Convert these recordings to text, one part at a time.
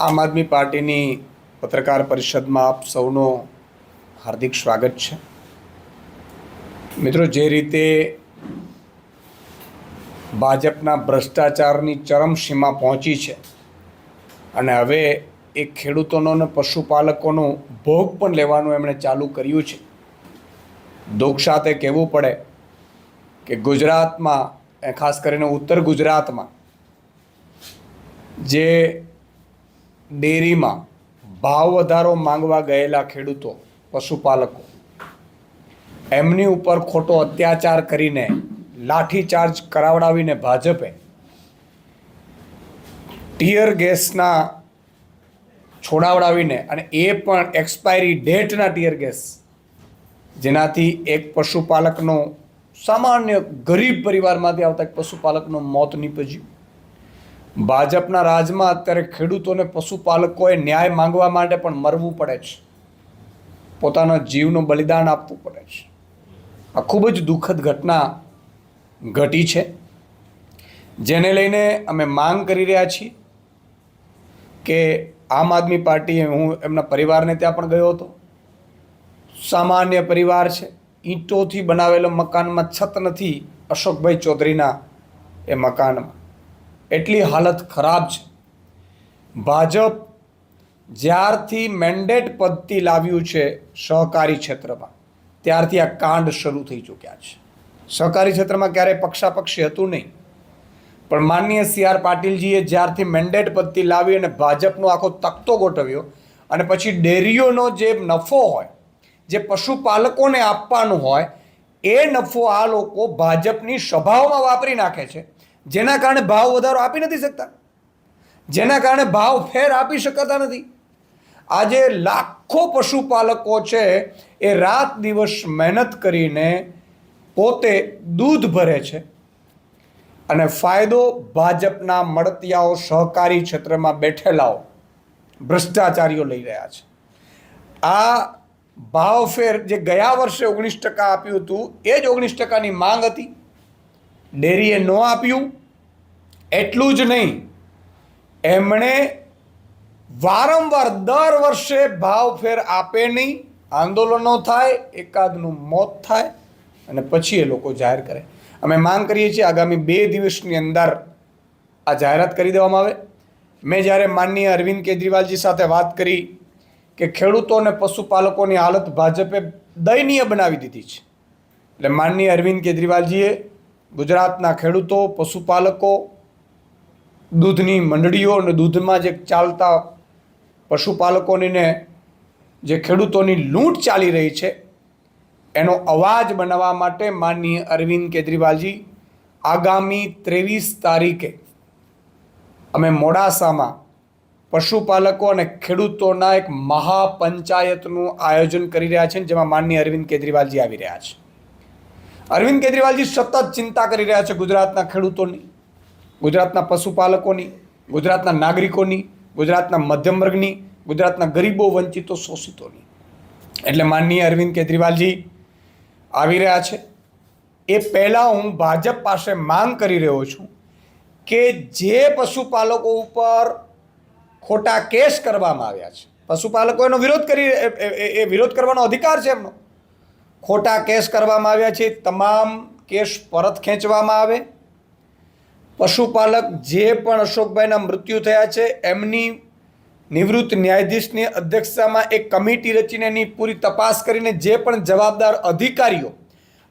આમ આદમી પાર્ટીની પત્રકાર પરિષદમાં આપ સૌનો હાર્દિક સ્વાગત છે. મિત્રો, જે રીતે ભાજપના ભ્રષ્ટાચારની ચરમસીમા પહોંચી છે અને હવે એ ખેડૂતોનો અને પશુપાલકોનો ભોગ પણ લેવાનું એમણે ચાલુ કર્યું છે. દુઃખ સાથે કહેવું પડે કે ગુજરાતમાં, ખાસ કરીને ઉત્તર ગુજરાતમાં, જે ડેરીમાં ભાવ વધારો માંગવા ગયેલા ખેડૂતો, પશુપાલકો. એમની ઉપર ખોટો અત્યાચાર કરીને લાઠીચાર્જ કરાવડાવીને ભાજપે ટીયર ગેસના છોડાવડાવીને અને એ પણ એક્સપાયરી ડેટના ટીયર ગેસ, જેનાથી એક પશુપાલકનો સામાન્ય ગરીબ પરિવારમાંથી આવતા એક પશુપાલકનું મોત નીપજ્યું. ભાજપના રાજમાં અત્યારે ખેડૂતોને પશુપાલકોએ ન્યાય માંગવા માટે પણ મરવું પડે છે. પોતાના જીવનું બલિદાન આપવું પડે છે. આ ખૂબ જ દુઃખદ ઘટના ઘટી છે. જેને લઈને અમે માંગ કરી રહ્યા છીએ કે આમ આદમી પાર્ટીએ, હું એમના પરિવારને ત્યાં પણ ગયો હતો. સામાન્ય પરિવાર છે. ઈંટોથી બનાવેલો મકાનમાં છત નથી અશોકભાઈ ચૌધરીના એ મકાનમાં. એટલી હાલત ખરાબ છે. ભાજપ જ્યારથી મેન્ડેટ પદ્ધતિ લાવ્યું છે સહકારી ક્ષેત્રમાં, ત્યારથી આ કાંડ શરૂ થઈ ચૂક્યા છે. સહકારી ક્ષેત્રમાં ક્યારેય પક્ષાપક્ષી હતું નહીં. પણ માનનીય સી આર પાટીલજીએ જ્યારથી મેન્ડેટ પદ્ધતિ લાવી અને ભાજપનો આખો તખતો ગોઠવ્યો અને પછી ડેરીઓનો જે નફો હોય, જે પશુપાલકોને આપવાનું હોય, એ નફો આ લોકો ભાજપની સભાઓમાં વાપરી નાખે છે. જેના કારણે ભાવ વધારો આપી નથી શકતા. જેના કારણે ભાવ ફેર આપી શકાતા નથી. આજે લાખો પશુપાલકો છે, એ રાત દિવસ મહેનત કરીને પોતે દૂધ ભરે છે. અને ફાયદો ભાજપના મળતિયાઓ સહકારી ક્ષેત્રમાં બેઠેલાઓ, ભ્રષ્ટાચારીઓ લઈ રહ્યા છે. આ ભાવફેર જે ગયા વર્ષે ઓગણીસ ટકા આપ્યું હતું, એ જ ઓગણીસ ટકાની માંગ હતી. ડેરીએ ન આપ્યું. એટલું જ નહીં, એમણે વારંવાર દર વર્ષે ભાવફેર આપે નહીં, આંદોલનો થાય, એકાદનું મોત થાય, અને પછી એ લોકો જાહેર કરે. અમે માંગ કરીએ છીએ, આગામી બે દિવસની અંદર આ જાહેરાત કરી દેવામાં આવે. મેં જ્યારે માનનીય અરવિંદ કેજરીવાલજી સાથે વાત કરી કે ખેડૂતો અને પશુપાલકોની હાલત ભાજપે દયનીય બનાવી દીધી છે, એટલે માનનીય અરવિંદ કેજરીવાલજીએ ગુજરાતના ખેડૂતો, પશુપાલકો દૂધની મંડળીઓ અને દૂધમાં જે ચાલતા પશુપાલકોની ને જે ખેડૂતોની લૂંટ ચાલી રહી છે, એનો અવાજ બનાવવા માટે માનનીય અરવિંદ કેજરીવાલજી, આગામી ત્રેવીસ તારીખે અમે મોડાસામાં પશુપાલકો અને ખેડૂતોના એક મહાપંચાયતનું આયોજન કરી રહ્યા છે જેમાં માનનીય અરવિંદ કેજરીવાલજી આવી રહ્યા છે. અરવિંદ કેજરીવાલજી સતત ચિંતા કરી રહ્યા છે ગુજરાતના ખેડૂતોની. ગુજરાતના પશુપાલકોની, ગુજરાતના નાગરિકોની, ગુજરાતના મધ્યમ વર્ગની, ગુજરાતના ગરીબો વંચિતો શોષિતોની. એટલે માનનીય અરવિંદ કેજરીવાલજી, આવી રહ્યા છે. એ પહેલાં હું ભાજપ પાસે માંગ કરી રહ્યો છું કે જે પશુપાલકો ઉપર ખોટા કેસ કરવામાં આવ્યા છે, પશુપાલકો એનો વિરોધ કરી, એ- વિરોધ કરવાનો અધિકાર છે એમનો. ખોટા કેસ કરવામાં આવ્યા છે, તમામ કેસ પરત ખેંચવામાં આવે પશુપાલક જે પણ અશોકભાઈના મૃત્યુ થયા છે, એમની નિવૃત્ત ન્યાયાધીશની અધ્યક્ષતામાં એક કમિટી રચીને એની પૂરી તપાસ કરીને જે પણ જવાબદાર અધિકારીઓ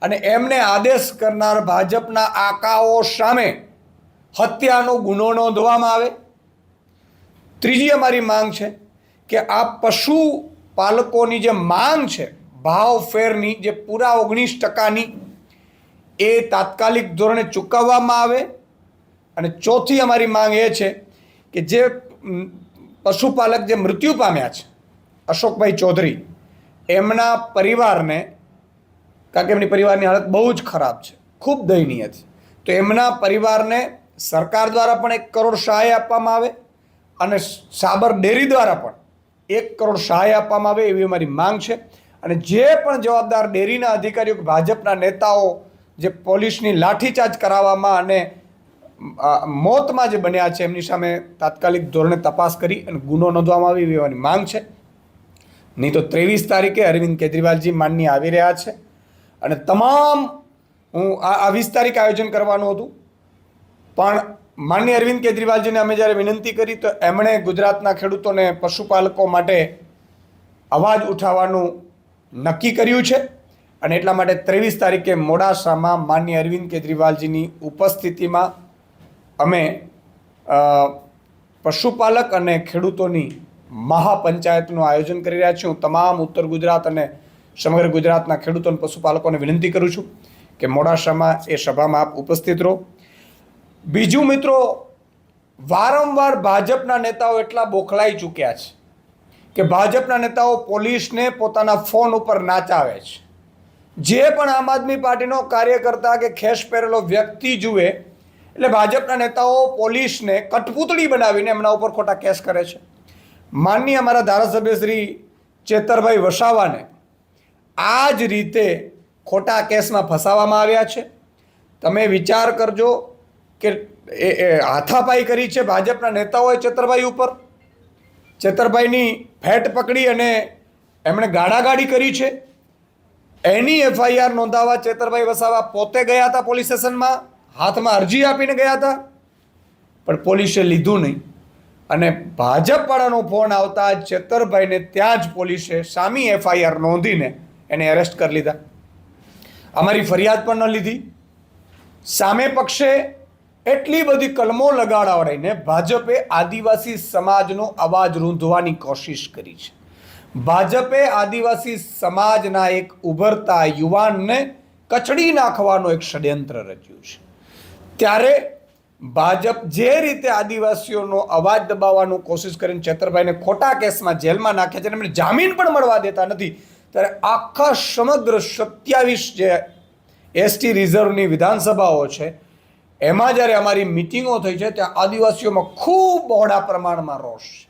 અને એમને આદેશ કરનાર ભાજપના આકાઓ સામે હત્યાનો ગુનો નોંધવામાં આવે. ત્રીજી અમારી માંગ છે કે આ પશુપાલકોની જે માંગ છે ભાવ ફેરની જે પૂરા ઓગણીસ ટકાની એ તાત્કાલિક ધોરણે ચૂકવવામાં આવે અને ચોથી અમારી માંગ એ છે કે જે પશુપાલક જે મૃત્યુ પામ્યા છે, અશોકભાઈ ચૌધરી, એમના પરિવારને, કારણ કે એમની પરિવારની હાલત બહુ જ ખરાબ છે, ખૂબ દયનીય છે. તો એમના પરિવારને સરકાર દ્વારા પણ એક કરોડ સહાય આપવામાં આવે અને સાબર ડેરી દ્વારા પણ એક કરોડ સહાય આપવામાં આવે એવી અમારી માંગ છે. અને જે પણ જવાબદાર ડેરીના અધિકારીઓ ભાજપના નેતાઓ જે પોલીસની લાઠીચાર્જ કરાવવામાં અને મોતમાં જે બન્યા છે, એમની સામે તાત્કાલિક ધોરણે તપાસ કરી અને ગુનો નોંધવામાં આવી એવાની માંગ છે. નહીં તો ત્રેવીસ તારીખે અરવિંદ કેજરીવાલજી માનની આવી રહ્યા છે. અને તમામ, હું આ આ વીસ તારીખ આયોજન કરવાનું હતું. પણ માનની અરવિંદ કેજરીવાલજીને અમે જ્યારે વિનંતી કરી, તો એમણે ગુજરાતના ખેડૂતોને પશુપાલકો માટે અવાજ ઉઠાવવાનું નક્કી કર્યું છે. અને એટલા માટે ત્રેવીસ તારીખે મોડાસામાં માનની અરવિંદ કેજરીવાલજીની ઉપસ્થિતિમાં અમે પશુપાલક અને ખેડૂતોની મહાપંચાયતનું આયોજન કરી રહ્યા છીએ. હું તમામ ઉત્તર ગુજરાત અને સમગ્ર ગુજરાતના ખેડૂતો અને પશુપાલકોને વિનંતી કરું છું કે મોડાસામાં એ સભામાં આપ ઉપસ્થિત રહો. બીજું મિત્રો, વારંવાર ભાજપના નેતાઓ એટલા બોખલાઈ ચૂક્યા છે કે ભાજપના નેતાઓ પોલીસને પોતાના ફોન ઉપર નાચાવે છે. જે પણ આમ આદમી પાર્ટીનો કાર્યકર્તા કે ખેસ પહેરેલો વ્યક્તિ જુએ એટલે ભાજપના નેતાઓ પોલીસને કઠપૂતળી બનાવીને એમના ઉપર ખોટા કેસ કરે છે. માનની અમારા ધારાસભ્ય શ્રી ચેતરભાઈ વસાવાને આ જ રીતે ખોટા કેસમાં ફસાવવામાં આવ્યા છે. તમે વિચાર કરજો કે એ એ હાથાપાઈ કરી છે ભાજપના નેતાઓએ ચેતરભાઈ ઉપર. ચેતરભાઈની ફેટ પકડી અને એમણે ગાડાગાડી કરી છે. એની એફઆઈઆર નોંધાવવા ચેતરભાઈ વસાવા પોતે ગયા હતા પોલીસ સ્ટેશનમાં. હાથમાં અરજી આપીને ગયા હતા. પણ પોલીસે લીધું નહીં. અને ભાજપવાળાનો ફોન આવતા ચેતરભાઈને ત્યાં જ પોલીસે સામી એફઆઈઆર નોંધીને એને એરેસ્ટ કરી લીધા. અમારી ફરિયાદ પણ ન લીધી. સામે પક્ષે એટલી બધી કલમો લગાડાવડાઈને ભાજપે આદિવાસી સમાજનો અવાજ રૂંધવાની કોશિશ કરી છે. ભાજપે આદિવાસી સમાજના એક ઉભરતા યુવાનને કચડી નાખવાનો એક ષડયંત્ર રચ્યું છે. ત્યારે ભાજપ જે રીતે આદિવાસીઓનો અવાજ દબાવવાનું કોશિશ કરીને છેતરભાઈને ખોટા કેસમાં જેલમાં નાખ્યા છે અને એમને જામીન પણ મળવા દેતા નથી, ત્યારે આખા સમગ્ર સત્યાવીસ જે એસટી રિઝર્વની વિધાનસભાઓ છે, એમાં જ્યારે અમારી મિટિંગો થઈ છે, ત્યાં આદિવાસીઓમાં ખૂબ બહોળા પ્રમાણમાં રોષ છે.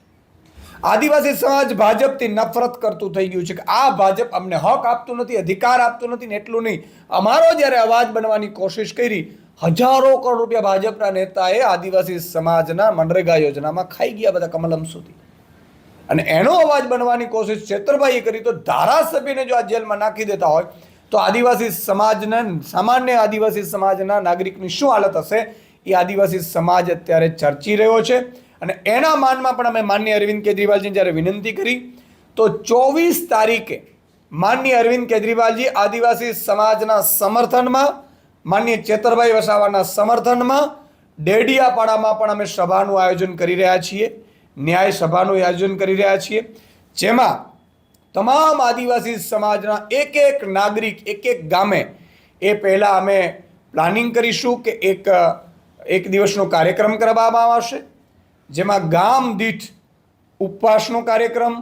આદિવાસી સમાજ ભાજપથી નફરત કરતું થઈ ગયું છે કે આ ભાજપ અમને હક આપતું નથી, અધિકાર આપતું નથી ને એટલું નહીં. અમારો જ્યારે અવાજ બનવાની કોશિશ કરી હજારો કરોડ રૂપિયા ભાજપના નેતાએ આદિવાસી સમાજના મનરેગા યોજનામાં ખાઈ ગયા બધા કમલમ સુધી. અને એનો અવાજ બનવાની કોશિશ છેતરભાઈએ કરી, તો ધારાસભ્યને જો આ જેલમાં નાખી દેતા હોય, તો આદિવાસી સમાજના, સામાન્ય આદિવાસી સમાજના નાગરિકની શું હાલત હશે? એ આદિવાસી સમાજ અત્યારે ચર્ચી રહ્યો છે. અને એના માનમાં પણ અમે માનનીય અરવિંદ કેજરીવાલજીને જ્યારે વિનંતી કરી, તો ચોવીસ તારીખે માનનીય અરવિંદ કેજરીવાલજી આદિવાસી સમાજના સમર્થનમાં માનનીય ચેતરભાઈ વસાવાના સમર્થનમાં ડેડિયાપાડામાં પણ અમે સભાનું આયોજન કરી રહ્યા છીએ, ન્યાય સભાનું આયોજન કરી રહ્યા છીએ. જેમાં તમામ આદિવાસી સમાજના એક એક નાગરિક, એક એક ગામે એ પહેલાં અમે પ્લાનિંગ કરીશું કે એક એક દિવસનો કાર્યક્રમ કરવામાં આવશે, જેમાં ગામ દીઠ ઉપવાસનો કાર્યક્રમ,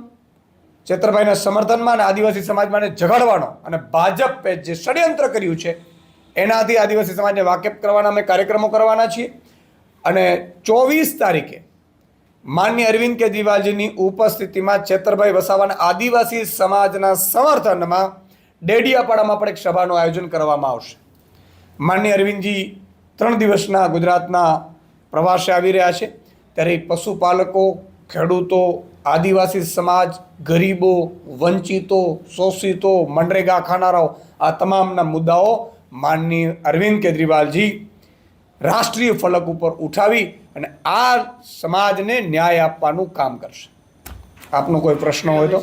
ચેતરભાઈના સમર્થનમાં અને આદિવાસી સમાજમાં ઝઘડવાનો અને ભાજપે જે ષડયંત્ર કર્યું છે એનાથી આદિવાસી સમાજને વાકેફ કરવાના અમે કાર્યક્રમો કરવાના છીએ. અને ચોવીસ તારીખે માન્ય અરવિંદ કેજરીવાલજીની ઉપસ્થિતિમાં છેતરભાઈ વસાવાના આદિવાસી સમાજના સમર્થનમાં ડેડિયાપાડામાં પણ એક સભાનું આયોજન કરવામાં આવશે. માન્ય અરવિંદજી ત્રણ દિવસના ગુજરાતના પ્રવાસે આવી રહ્યા છે. ત્યારે પશુપાલકો, ખેડૂતો, આદિવાસી સમાજ, ગરીબો, વંચિતો, શોષિતો, મનરેગા ખાનારાઓ આ તમામના મુદ્દાઓ માનનીય અરવિંદ કેજરીવાલજી રાષ્ટ્રીય ફલક ઉપર ઉઠાવી અને આ સમાજને ન્યાય આપવાનું કામ કરશે. આપનો કોઈ પ્રશ્ન હોય તો?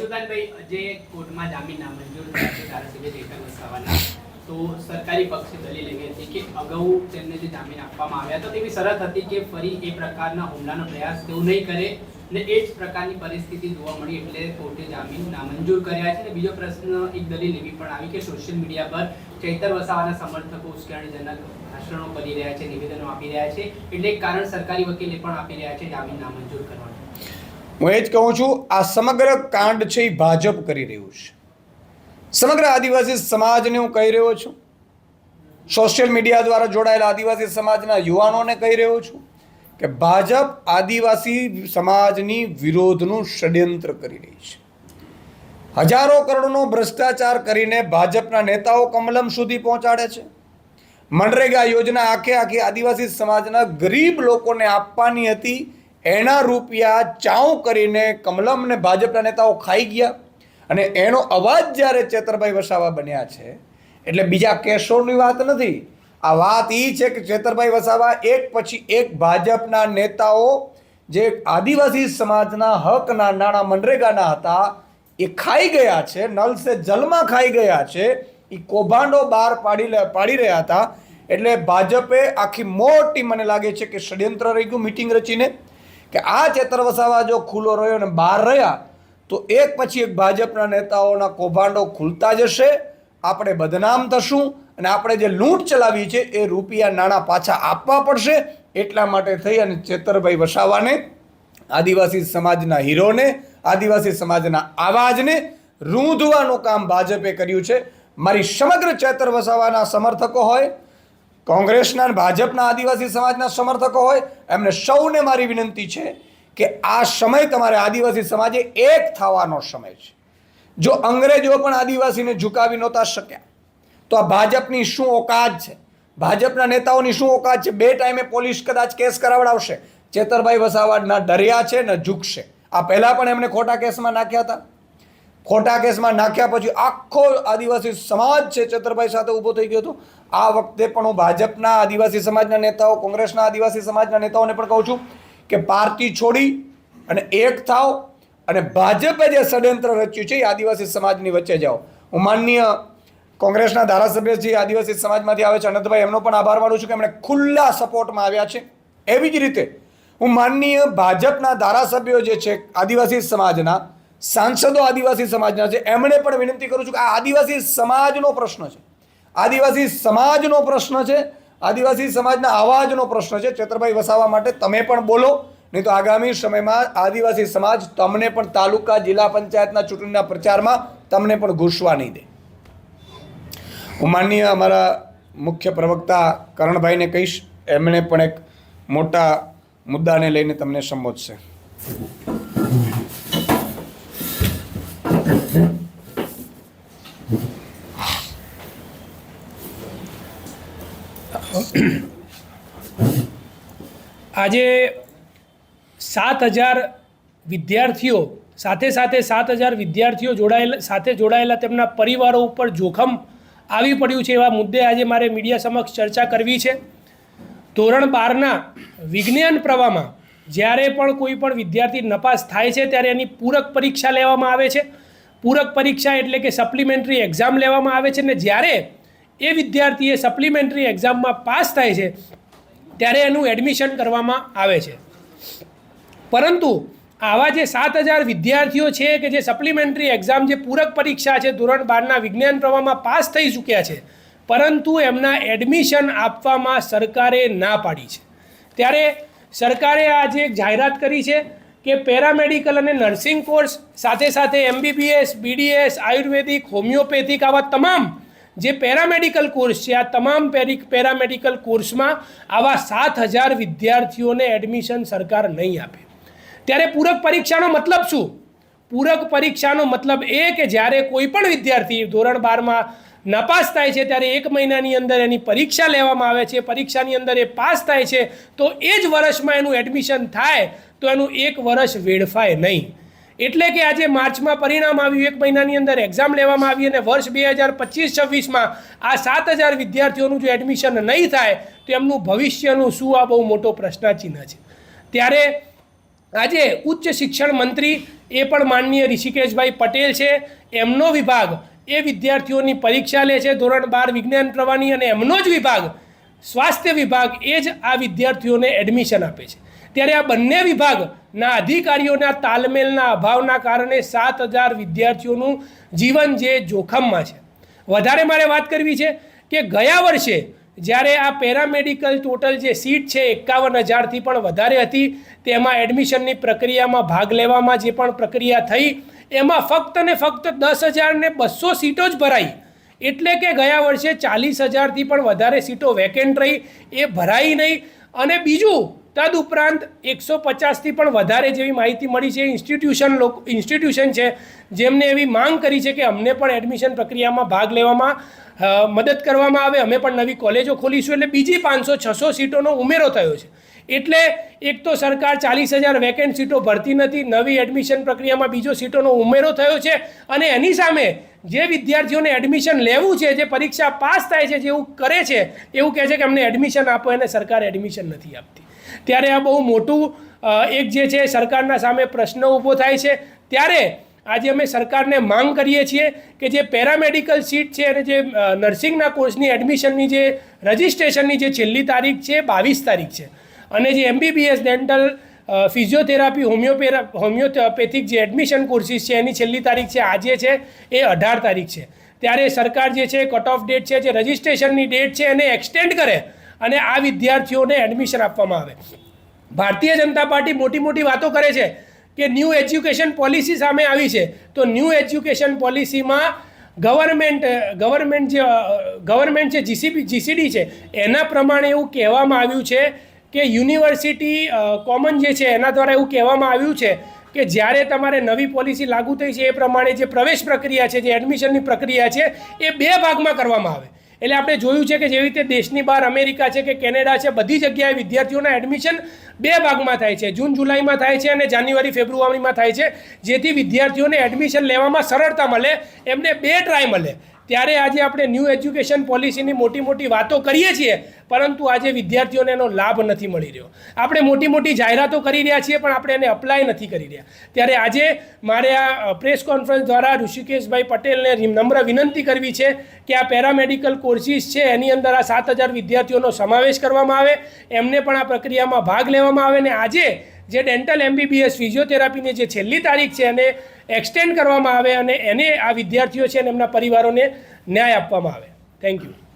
સરકારી પક્ષે દલીલ કે અગાઉ તેમને જે જામીન આપવામાં આવ્યા હતા, તેવી શરત હતી કે ફરી એ પ્રકારના હુમલાનો પ્રયાસ તેઓ નહીં કરે. ને એ જ પ્રકારની પરિસ્થિતિ જોવા મળી એટલે કોર્ટે જામીન નામંજૂર કર્યા છે. અને બીજો પ્રશ્ન એક દલીલ એવી પણ આવી કે સોશિયલ મીડિયા પર ચૈતર વસાવાના સમર્થકો ઉશ્કેરણીજનક ભાષણો કરી રહ્યા છે, નિવેદનો આપી રહ્યા છે. એટલે એક કારણ સરકારી વકીલે પણ આપી રહ્યા છે જામીન નામંજૂર કરવાનું હું એ જ કહું છું, આ સમગ્ર કાંડ છે એ ભાજપ કરી રહ્યું છે. સમગ્ર આદિવાસી સમાજને હું કહી રહ્યો છું. સોશિયલ મીડિયા દ્વારા જોડાયેલા આદિવાસી સમાજના યુવાનોને કહી રહ્યો છું. કે ભાજપ આદિવાસી સમાજની વિરોધનું ષડયંત્ર કરી રહી છે. હજારો કરોડનો ભ્રષ્ટાચાર કરીને ભાજપના નેતાઓ કમલમ સુધી પહોંચાડે છે. મનરેગા યોજના આખે આખી આદિવાસી સમાજના ગરીબ લોકોને આપવાની હતી. એના રૂપિયા ચાઉ કરીને કમલમ ને ભાજપના નેતાઓ ખાઈ ગયા. અને એનો અવાજ જ્યારે ચેતરભાઈ વસાવા બન્યા છે, એટલે બીજા કેસોની વાત નથી આ વાત એ છે કે ચેતરભાઈ વસાવા એક પછી એક ભાજપના નેતાઓ જે આદિવાસી સમાજના હકના નાણાં મનરેગાના હતા, એ ખાઈ ગયા છે, નલ સે જલમાં ખાઈ ગયા છે એ કૌભાંડો બહાર પાડી પાડી રહ્યા હતા. એટલે ભાજપે આખી મોટી મને લાગે છે કે ષડયંત્ર રહી ગયું મિટિંગ રચીને, કે આ ચેતર વસાવા જો ખુલ્લો રહ્યો અને બહાર રહ્યા, તો એક પછી એક ભાજપના નેતાઓના કૌભાંડો ખુલતા જશે, આપણે બદનામ થશું અને આપણે જે લૂંટ ચલાવી છે એ રૂપિયા નાણાં પાછા આપવા પડશે. એટલા માટે થઈ અને ચેતરભાઈ વસાવાને, આદિવાસી સમાજના હીરોને, આદિવાસી સમાજના આવાજને રૂંધવાનું કામ ભાજપે કર્યું છે. મારી સમગ્ર ચેતર વસાવાના સમર્થકો હોય, કોંગ્રેસના ભાજપના આદિવાસી સમાજના સમર્થકો હોય, એમને સૌને મારી વિનંતી છે કે આ સમય તમારે આદિવાસી સમાજે એક થવાનો સમય છે. જો અંગ્રેજો પણ આદિવાસીને ઝુકાવી નહોતા શક્યા તો આ ભાજપની શું ઓકાત છે? ભાજપના નેતાઓની શું ઓકાત છે? બે ટાઈમે પોલીસ કદાચ કેસ કરાવડાવશે. ચેતરભાઈ વસાવા ન ડર્યા છે ન ઝૂકશે. આ પહેલાં પણ એમને ખોટા કેસમાં નાખ્યા હતા. ખોટા કેસમાં નાખ્યા પછી આખો આદિવાસી સમાજ છે ચેતરભાઈ સાથે ઊભો થઈ ગયો હતો. આ વખતે પણ હું ભાજપના આદિવાસી સમાજના નેતાઓ, કોંગ્રેસના આદિવાસી સમાજના નેતાઓને પણ કહું છું કે પાર્ટી છોડી અને એક થાવ અને ભાજપે જે ષડયંત્ર રચ્યું છે એ આદિવાસી સમાજની વચ્ચે જાઓ. હું માનનીય કોંગ્રેસના ધારાસભ્ય જે આદિવાસી સમાજમાંથી આવે છે, અનંતભાઈ, એમનો પણ આભાર માનું છું કે એમણે ખુલ્લા સપોર્ટમાં આવ્યા છે. એવી જ રીતે હું માનનીય ભાજપના ધારાસભ્યો જે છે, આદિવાસી સમાજના, સાંસદો આદિવાસી સમાજના છે, એમણે પણ વિનંતી કરું છું કે આ આદિવાસી સમાજનો પ્રશ્ન છે. આદિવાસી સમાજનો પ્રશ્ન છે, આદિવાસી સમાજના અવાજનો પ્રશ્ન છે. ચેતરભાઈ વસાવા માટે તમે પણ બોલો, નહીં તો આગામી સમયમાં આદિવાસી સમાજ તમને પણ તાલુકા, જિલ્લા પંચાયતના ચૂંટણીના પ્રચારમાં તમને પણ ઘૂસવા નહીં દે. હું માનનીય અમારા મુખ્ય પ્રવક્તા કરણભાઈને કહીશ, એમણે પણ એક મોટા મુદ્દાને લઈને તમને સંબોધશે. આજે સાત હજાર વિદ્યાર્થીઓ, સાથે સાથે સાત હજાર વિદ્યાર્થીઓ જોડાયેલા, સાથે જોડાયેલા તેમના પરિવારો ઉપર જોખમ આવી પડ્યું છે એવા મુદ્દે આજે મારે મીડિયા સમક્ષ ચર્ચા કરવી છે. ધોરણ બારના વિજ્ઞાન પ્રવાહમાં જ્યારે પણ કોઈ પણ વિદ્યાર્થી નપાસ થાય છે ત્યારે એની પૂરક પરીક્ષા લેવામાં આવે છે. પૂરક પરીક્ષા એટલે કે સપ્લિમેન્ટરી એક્ઝામ લેવામાં આવે છે ને જ્યારે એ વિદ્યાર્થીએ સપ્લિમેન્ટરી એક્ઝામમાં પાસ થાય છે, ત્યારે એનું એડમિશન કરવામાં આવે છે. પરંતુ આવા જે સાત હજાર વિદ્યાર્થીઓ છે કે જે સપ્લિમેન્ટરી એક્ઝામ જે પૂરક પરીક્ષા છે ધોરણ બારના વિજ્ઞાન પ્રવાહમાં પાસ થઈ ચૂક્યા છે, પરંતુ એમના એડમિશન આપવામાં સરકારે ના પાડી છે. ત્યારે સરકારે આજે એક જાહેરાત કરી છે કે પેરામેડિકલ અને નર્સિંગ કોર્સ સાથે સાથે એમબીબીએસ બીડીએસ આયુર્વેદિક હોમિયોપેથિક આવા તમામ જે પેરામેડિકલ કોર્સ છે, આ તમામ પેરી પેરામેડિકલ કોર્સમાં આવા સાત હજાર વિદ્યાર્થીઓને એડમિશન સરકાર નહીં આપે. ત્યારે પૂરક પરીક્ષાનો મતલબ શું? પૂરક પરીક્ષાનો મતલબ એ કે જ્યારે કોઈ પણ વિદ્યાર્થી ધોરણ બારમાં નાપાસ થાય છે, ત્યારે એક મહિનાની અંદર એની પરીક્ષા લેવામાં આવે છે. પરીક્ષાની અંદર એ પાસ થાય છે, તો એ જ વર્ષમાં એનું એડમિશન થાય, તો એનું એક વર્ષ વેડફાય નહીં. એટલે કે આજે માર્ચમાં પરિણામ આવ્યું, એક મહિનાની અંદર એક્ઝામ લેવામાં આવી અને વર્ષ બે હજાર પચીસ છવ્વીસમાં આ સાત હજાર વિદ્યાર્થીઓનું જો એડમિશન નહીં થાય, તો એમનું ભવિષ્યનું શું આ બહુ મોટો પ્રશ્નાચિહ્ન છે. ત્યારે આજે ઉચ્ચ શિક્ષણ મંત્રી એ પણ માનનીય ઋષિકેશભાઈ પટેલ છે. એમનો વિભાગ એ વિદ્યાર્થીઓની પરીક્ષા લે છે ધોરણ બાર વિજ્ઞાન પ્રવાહની અને એમનો જ વિભાગ સ્વાસ્થ્ય વિભાગ એ જ આ વિદ્યાર્થીઓને એડમિશન આપે છે. ત્યારે આ બંને વિભાગના અધિકારીઓના તાલમેલના અભાવના કારણે સાત હજાર વિદ્યાર્થીઓનું જીવન જે જોખમમાં છે. વધારે મારે વાત કરવી છે કે ગયા વર્ષે જ્યારે આ પેરામેડિકલ ટોટલ જે સીટ છે, એકાવન હજારથી પણ વધારે હતી, તેમાં એડમિશનની પ્રક્રિયામાં ભાગ લેવામાં જે પણ પ્રક્રિયા થઈ, એમાં ફક્ત ને ફક્ત દસ હજારને બસો સીટો જ ભરાઈ. એટલે કે ગયા વર્ષે ચાલીસ હજારથી પણ વધારે સીટો વેકેન્ટ રહી, એ ભરાઈ નહીં. અને બીજું તદ ઉપરાંત એકસો પચાસથી પણ વધારે જેવી માહિતી મળી છે. ઇન્સ્ટિટ્યુશન લોકો ઇન્સ્ટિટ્યુશન છે, જેમને એવી માંગ કરી છે કે અમને પણ એડમિશન પ્રક્રિયામાં ભાગ લેવામાં મદદ કરવામાં આવે. અમે પણ નવી કોલેજો ખોલીશું એટલે બીજી પાંચસો, છસો સીટોનો ઉમેરો થયો છે. એટલે એક તો સરકાર ચાલીસ હજાર વેકેન્ટ સીટો ભરતી નથી, નવી એડમિશન પ્રક્રિયામાં બીજો સીટોનો ઉમેરો થયો છે અને એની સામે જે વિદ્યાર્થીઓને એડમિશન લેવું છે, જે પરીક્ષા પાસ થાય છે જેવું કરે છે, એવું કહે છે કે અમને એડમિશન આપો, એને સરકાર એડમિશન નથી આપતી. ત્યારે આ બહુ મોટું એક જે છે સરકારના સામે પ્રશ્ન ઊભો થાય છે. ત્યારે આજે અમે સરકારને માંગ કરીએ છીએ કે જે પેરામેડિકલ સીટ છે અને જે નર્સિંગના કોર્સની એડમિશનની જે રજિસ્ટ્રેશનની જે છેલ્લી તારીખ છે બાવીસ તારીખ છે. અને જે એમબીબીએસ ડેન્ટલ ફિઝિયોથેરાપી, હોમિયોપેરા, હોમિયોપેથિક જે એડમિશન કોર્સિસ છે એની છેલ્લી તારીખ છે, આજે છે એ અઢાર તારીખ છે. ત્યારે સરકાર જે છે કટ ઓફ ડેટ છે, જે રજિસ્ટ્રેશનની ડેટ છે એને એક્સટેન્ડ કરે અને આ વિદ્યાર્થીઓને એડમિશન આપવામાં આવે. ભારતીય જનતા પાર્ટી મોટી મોટી વાતો કરે છે કે ન્યૂ એજ્યુકેશન પોલિસી સામે આવી છે. તો ન્યૂ એજ્યુકેશન પોલિસીમાં ગવર્મેન્ટ ગવર્મેન્ટ જે ગવર્મેન્ટ જે જીસીબી જીસીડી છે, એના પ્રમાણે એવું કહેવામાં આવ્યું છે કે યુનિવર્સિટી કોમન જે છે, એના દ્વારા એવું કહેવામાં આવ્યું છે કે જ્યારે તમારે નવી પોલિસી લાગુ થઈ છે, એ પ્રમાણે જે પ્રવેશ પ્રક્રિયા છે, જે એડમિશનની પ્રક્રિયા છે, એ બે ભાગમાં કરવામાં આવે. એટલે આપણે જોયું છે કે જેવી રીતે દેશની બહાર અમેરિકા છે કે કેનેડા છે, બધી જગ્યાએ વિદ્યાર્થીઓના એડમિશન બે ભાગમાં થાય છે. જૂન, જુલાઈમાં થાય છે અને જાન્યુઆરી, ફેબ્રુઆરીમાં થાય છે, જેથી વિદ્યાર્થીઓને એડમિશન લેવામાં સરળતા મળે, એમને બે ટ્રાય મળે. ત્યારે આજે આપણે ન્યૂ એજ્યુકેશન પોલિસીની મોટી મોટી વાતો કરીએ છીએ, પરંતુ આજે વિદ્યાર્થીઓને એનો લાભ નથી મળી રહ્યો. આપણે મોટી મોટી જાહેરાતો કરી રહ્યા છીએ, પણ આપણે એને અપ્લાય નથી કરી રહ્યા. ત્યારે આજે મારે આ પ્રેસ કોન્ફરન્સ દ્વારા ઋષિકેશભાઈ પટેલને નમ્ર વિનંતી કરવી છે કે આ પેરામેડિકલ કોર્સિસ છે, એની અંદર આ સાત હજાર વિદ્યાર્થીઓનો સમાવેશ કરવામાં આવે. એમને પણ આ પ્રક્રિયામાં ભાગ લેવામાં આવે ને આજે જે ડેન્ટલ એમબીબીએસ ફિઝિયોથેરાપીની જે છેલ્લી તારીખ છે એને એક્સટેન્ડ કરવામાં આવે અને એને આ વિદ્યાર્થીઓ છે અને એમના પરિવારોને ન્યાય આપવામાં આવે. Thank you